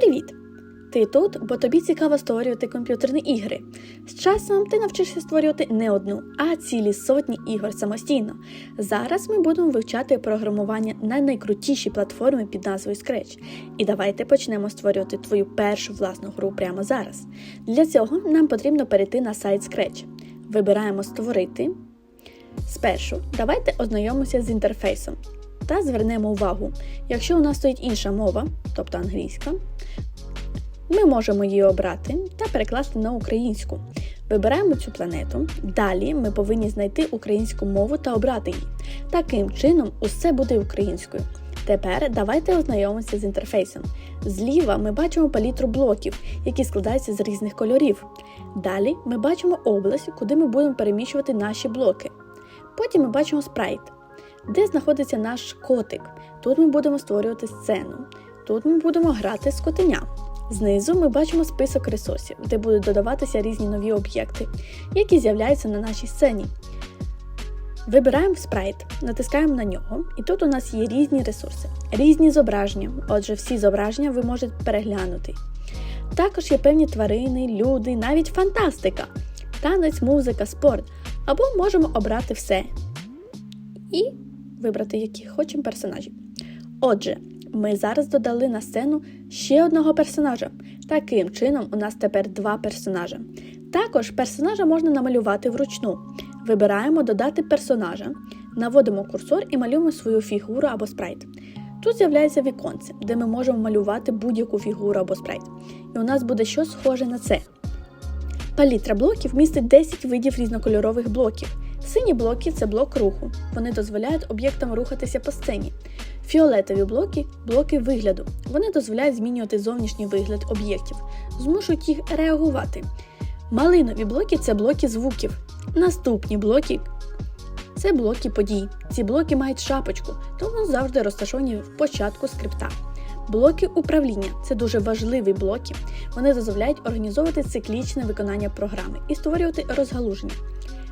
Привіт! Ти тут, бо тобі цікаво створювати комп'ютерні ігри. З часом ти навчишся створювати не одну, а цілі сотні ігор самостійно. Зараз ми будемо вивчати програмування на найкрутішій платформі під назвою Scratch. І давайте почнемо створювати твою першу власну гру прямо зараз. Для цього нам потрібно перейти на сайт Scratch. Вибираємо Створити. Спершу давайте ознайомимося з інтерфейсом та звернемо увагу, якщо у нас стоїть інша мова, тобто англійська, ми можемо її обрати та перекласти на українську. Вибираємо цю планету. Далі ми повинні знайти українську мову та обрати її. Таким чином, усе буде українською. Тепер давайте ознайомимося з інтерфейсом. Зліва ми бачимо палітру блоків, які складаються з різних кольорів. Далі ми бачимо область, куди ми будемо переміщувати наші блоки. Потім ми бачимо спрайт, де знаходиться наш котик. Тут ми будемо створювати сцену. Тут ми будемо грати з котеня. Знизу ми бачимо список ресурсів, де будуть додаватися різні нові об'єкти, які з'являються на нашій сцені. Вибираємо спрайт, натискаємо на нього, і тут у нас є різні ресурси, різні зображення. Отже, всі зображення ви можете переглянути. Також є певні тварини, люди, навіть фантастика, танець, музика, спорт. Або можемо обрати все і вибрати, які хочемо персонажів. Отже, ми зараз додали на сцену ще одного персонажа. Таким чином, у нас тепер два персонажа. Також персонажа можна намалювати вручну. Вибираємо Додати персонажа, наводимо курсор і малюємо свою фігуру або спрайт. Тут з'являється віконце, де ми можемо малювати будь-яку фігуру або спрайт. І у нас буде щось схоже на це. Палітра блоків містить 10 видів різнокольорових блоків. Сині блоки це блок руху. Вони дозволяють об'єктам рухатися по сцені. Фіолетові блоки блоки вигляду. Вони дозволяють змінювати зовнішній вигляд об'єктів, змушують їх реагувати. Малинові блоки це блоки звуків. Наступні блоки це блоки подій. Ці блоки мають шапочку, тому завжди розташовані в початку скрипта. Блоки управління це дуже важливі блоки. Вони дозволяють організовувати циклічне виконання програми і створювати розгалуження.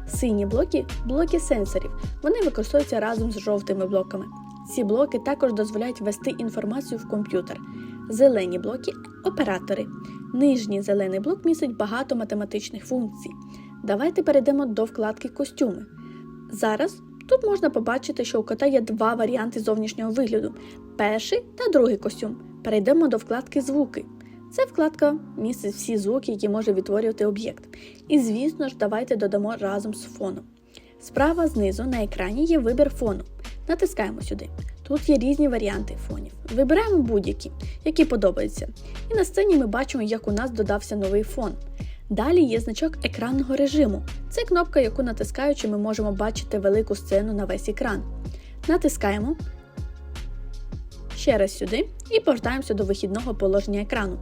Сині блоки блоки сенсорів. Вони використовуються разом з жовтими блоками. Ці блоки також дозволяють ввести інформацію в комп'ютер. Зелені блоки оператори. Нижній зелений блок містить багато математичних функцій. Давайте перейдемо до вкладки Костюми. Зараз тут можна побачити, що у кота є два варіанти зовнішнього вигляду: перший та другий костюм. Перейдемо до вкладки Звуки. Ця вкладка містить всі звуки, які може відтворювати об'єкт. І, звісно ж, давайте додамо разом з фоном. Справа знизу на екрані є вибір фону. Натискаємо сюди. Тут є різні варіанти фонів. Вибираємо будь-які, які подобаються. І на сцені ми бачимо, як у нас додався новий фон. Далі є значок екранного режиму. Це кнопка, яку натискаючи, ми можемо бачити велику сцену на весь екран. Натискаємо ще раз сюди і повертаємося до вихідного положення екрану.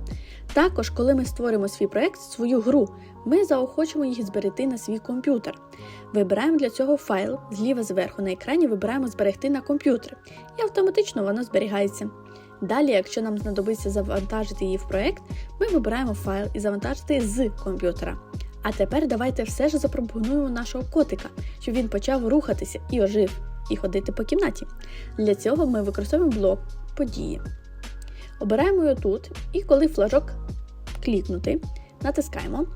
Також, коли ми створимо свій проект, свою гру, ми заохочуємо їх зберегти на свій комп'ютер. Вибираємо для цього файл, зліва зверху на екрані вибираємо Зберегти на комп'ютер, і автоматично воно зберігається. Далі, якщо нам знадобиться завантажити її в проект, ми вибираємо файл і завантажити з комп'ютера. А тепер давайте все ж запропонуємо нашого котика, щоб він почав рухатися і ожив, і ходити по кімнаті. Для цього ми використовуємо блок події. Обираємо його тут, і коли флажок клікнути, натискаємо,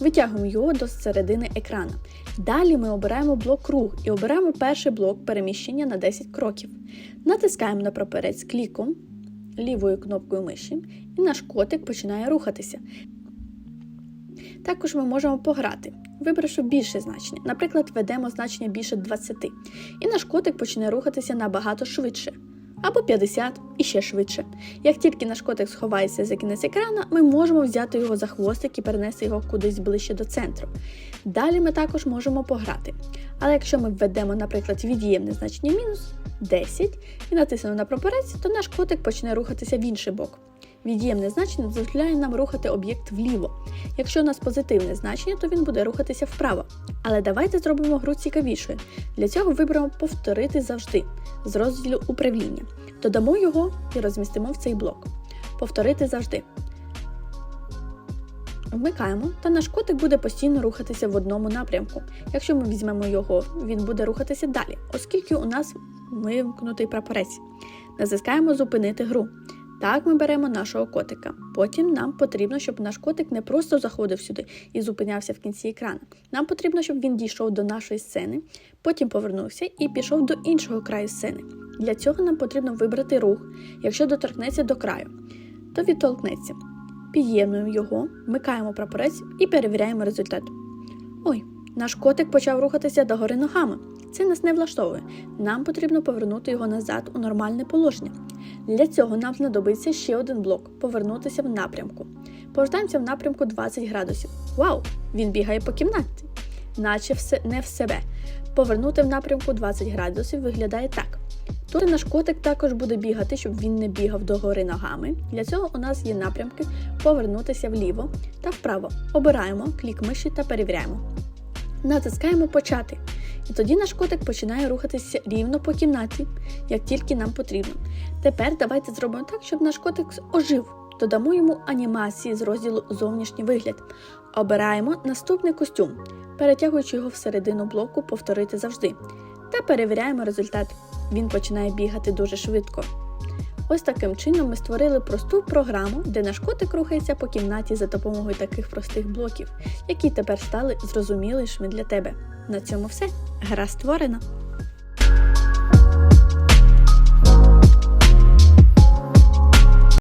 витягуємо його до середини екрана. Далі ми обираємо блок рух і обираємо перший блок переміщення на 10 кроків. Натискаємо на прапорець кліком лівою кнопкою миші, і наш котик починає рухатися. Також ми можемо пограти, вибравши більше значення. Наприклад, введемо значення більше 20, і наш котик почне рухатися набагато швидше. Або 50 і ще швидше. Як тільки наш котик сховається за кінець екрана, ми можемо взяти його за хвостик і перенести його кудись ближче до центру. Далі ми також можемо пограти. Але якщо ми введемо, наприклад, від'ємне значення мінус 10 і натиснемо на прапорець, то наш котик почне рухатися в інший бок. Від'ємне значення дозволяє нам рухати об'єкт вліво. Якщо у нас позитивне значення, то він буде рухатися вправо. Але давайте зробимо гру цікавішою. Для цього виберемо повторити завжди з розділу управління. Додамо його і розмістимо в цей блок. Повторити завжди. Вмикаємо, та наш котик буде постійно рухатися в одному напрямку. Якщо ми візьмемо його, він буде рухатися далі, оскільки у нас вимкнутий прапорець. Натискаємо Зупинити гру. Так ми беремо нашого котика. Потім нам потрібно, щоб наш котик не просто заходив сюди і зупинявся в кінці екрану. Нам потрібно, щоб він дійшов до нашої сцени, потім повернувся і пішов до іншого краю сцени. Для цього нам потрібно вибрати рух, якщо доторкнеться до краю, то відтолкнеться. Під'єднуємо його, вмикаємо прапорець і перевіряємо результат. Ой, наш котик почав рухатися догори ногами. Це нас не влаштовує. Нам потрібно повернути його назад у нормальне положення. Для цього нам знадобиться ще один блок повернутися в напрямку. Повертаємося в напрямку 20 градусів. Вау! Він бігає по кімнаті, наче все не в себе. Повернути в напрямку 20 градусів виглядає так. Тут наш котик також буде бігати, щоб він не бігав догори ногами. Для цього у нас є напрямки повернутися вліво та вправо. Обираємо клік миші та перевіряємо. Натискаємо почати. І тоді наш котик починає рухатися рівно по кімнаті, як тільки нам потрібно. Тепер давайте зробимо так, щоб наш котик ожив. Додамо йому анімації з розділу Зовнішній вигляд. Обираємо наступний костюм, перетягуючи його всередину блоку повторити завжди. Та перевіряємо результат. Він починає бігати дуже швидко. Ось таким чином ми створили просту програму, де наш котик рухається по кімнаті за допомогою таких простих блоків, які тепер стали зрозумілішими для тебе. На цьому все. Гра створена.